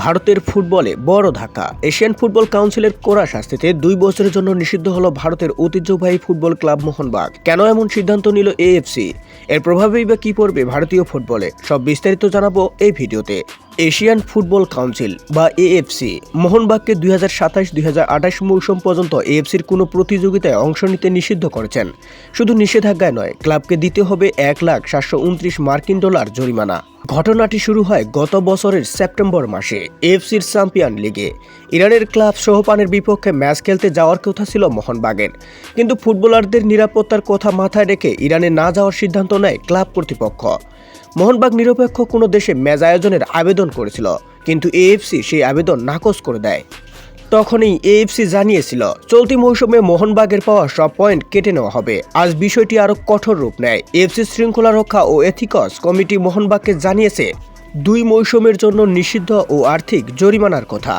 ভারতের ফুটবলে বড় ধাক্কা। এশিয়ান ফুটবল কাউন্সিলের কড়া শাস্তিতে দুই বছরের জন্য নিষিদ্ধ হলো ভারতের ঐতিহ্যবাহী ফুটবল ক্লাব মোহনবাগ। কেন এমন সিদ্ধান্ত নিল এএফসি এর প্রভাবেই বা কি পড়বে ভারতীয় ফুটবলে? সব বিস্তারিত জানাব এই ভিডিওতে। এশিয়ান ফুটবল কাউন্সিল বা এএফসি মোহনবাগকে দুই হাজার সাতাশ, দুই হাজার আঠাশ মৌসুম পর্যন্ত এএফসির কোনো প্রতিযোগিতায় অংশ নিতে নিষিদ্ধ করেছেন। শুধু নিষেধাজ্ঞায় নয়, ক্লাবকে দিতে হবে এক লাখ সাতশো উনত্রিশ মার্কিন ডলার জরিমানা। ঘটনাটি শুরু হয় গত বছরের সেপ্টেম্বর মাসে এফসির চ্যাম্পিয়ন লিগে। ইরানের ক্লাব সোহপানের বিপক্ষে ম্যাচ খেলতে যাওয়ার কথা ছিল মোহনবাগের। কিন্তু ফুটবলারদের নিরাপত্তার কথা মাথায় রেখে ইরানে না যাওয়ার সিদ্ধান্ত নেয় ক্লাব কর্তৃপক্ষ। মোহনবাগ নিরপেক্ষ কোনো দেশে ম্যাচ আয়োজনের আবেদন করেছিল, কিন্তু এএফসি সেই আবেদন নাকচ করে দেয়। তখনই এএফসি জানিয়েছিল, চলতি মৌসুমে মোহনবাগের পাওয়া সব পয়েন্ট কেটে নেওয়া হবে। আজ বিষয়টি আরও কঠোর রূপ নেয়। এফসি শৃঙ্খলা রক্ষা ও এথিকস কমিটি মোহনবাগকে জানিয়েছে, দুই মৌসুমের জন্য নিষিদ্ধ ও আর্থিক জরিমানার কথা।